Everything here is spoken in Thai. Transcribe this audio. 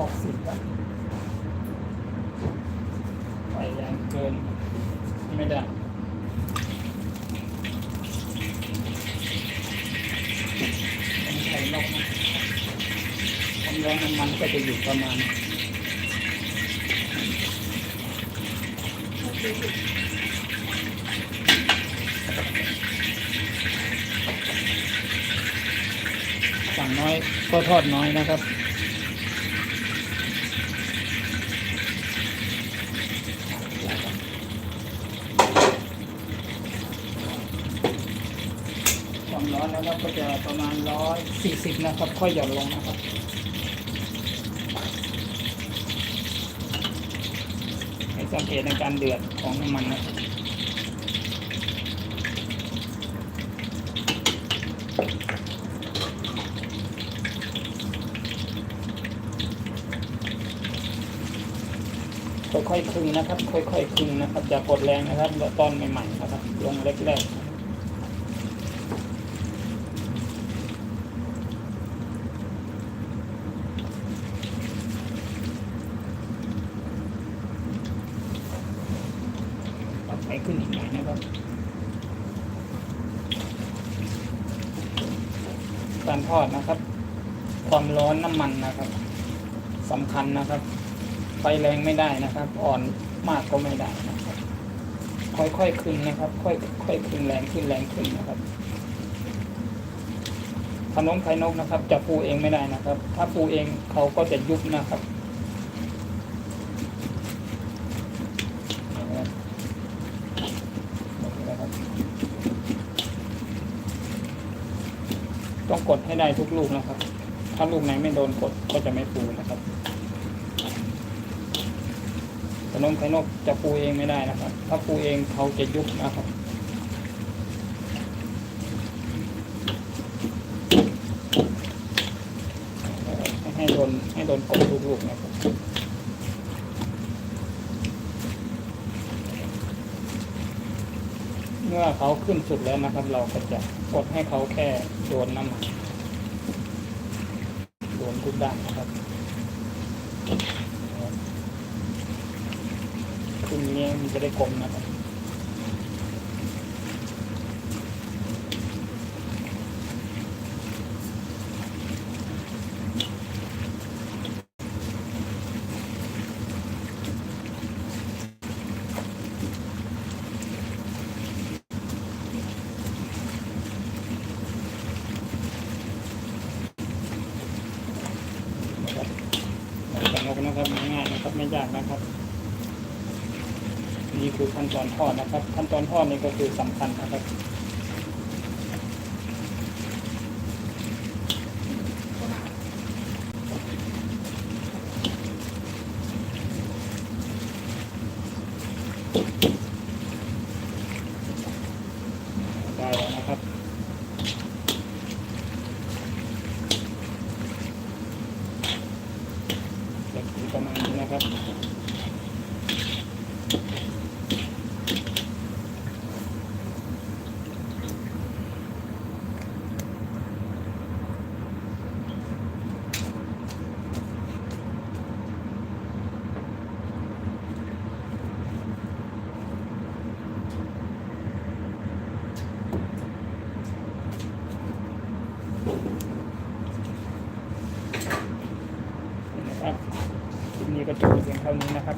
หกสิบครับไฟแรงเกิน ไม่ได้ต้องใช้นกนะความร้อนน้ำมันก็จะอยู่ประมาณสั่งน้อยก็ทอดน้อยนะครับ ความร้อ นะครับก็จะประมาณร้อยสี่สิบนะครับ ค่อยหย่อนลงนะครับให้สังเกตในการเดือดของน้ำมันนะครับค่อยๆคึงนะครับ ค่อยๆคึงนะครับอย่ากดแรงนะครับตอนใหม่ๆนะครับ ลงเล็กๆ ไฟขึ้นอีกหน่อยนะครับ การทอดนะครับ ความร้อนน้ำมันนะครับสำคัญนะครับ ไฟแรงไม่ได้นะครับ อ่อนมากก็ไม่ได้นะครับ ค่อยๆขึ้นนะครับ ค่อยค่อยขึ้นแรงขึ้นแรงขึ้นนะครับขนมไข่นกนะครับ จะปูเองไม่ได้นะครับ ถ้าปูเองเขาก็จะยุบนะครับ ต้องกดให้ได้ทุกลูกนะครับ ถ้าลูกไหนไม่โดนกดก็จะไม่ปูนะครับขนมไข่นกจะปูเองไม่ได้นะครับ ถ้าปูเองเขาจะยุบนะครับให้โดนให้โดนกดลูกๆนะครับ มื่อเขาขึ้นสุดแล้วนะครับ เราก็จะกดให้เขาแค่โดนน้ำมันโดนทุกด้านนะครับขึ้นนี้มันจะได้กลมนะครับนะครับแต่ นะครับง่ายๆนะครับไม่ยากนะครับ นี่คือขั้นตอนทอดนะครับ ขั้นตอนทอดนี่ก็คือสำคัญนะครับ ได้แล้วนะครับ เด็กประมาณ นี้นะครับน นี้ก็จบเพียงเท่านี้นะครับ